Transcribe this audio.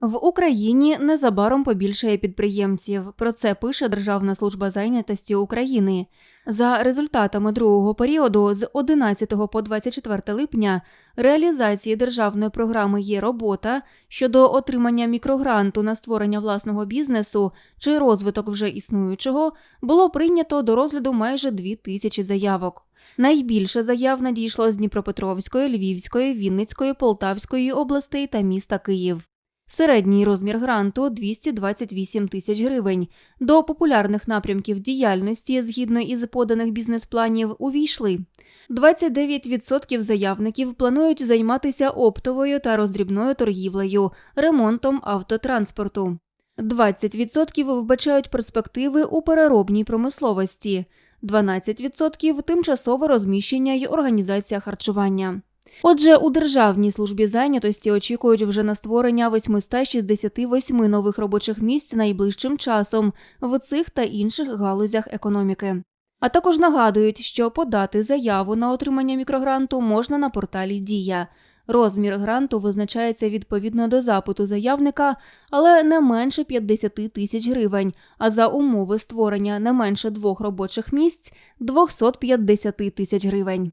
В Україні незабаром побільшає підприємців. Про це пише Державна служба зайнятості України. За результатами другого періоду з 11 по 24 липня реалізації державної програми є робота щодо отримання мікрогранту на створення власного бізнесу чи розвиток вже існуючого було прийнято до розгляду майже 2 тисячі заявок. Найбільше заяв надійшло з Дніпропетровської, Львівської, Вінницької, Полтавської областей та міста Київ. Середній розмір гранту 228 тисяч гривень. До популярних напрямків діяльності, згідно із поданих бізнес-планів, увійшли 29% заявників планують займатися оптовою та роздрібною торгівлею, ремонтом автотранспорту. 20% вбачають перспективи у переробній промисловості, 12% – тимчасове розміщення й організація харчування. Отже, у Державній службі зайнятості очікують вже на створення 868 нових робочих місць найближчим часом в цих та інших галузях економіки. А також нагадують, що подати заяву на отримання мікрогранту можна на порталі Дія. Розмір гранту визначається відповідно до запиту заявника, але не менше 50 тисяч гривень, а за умови створення не менше двох робочих місць 250 тисяч гривень.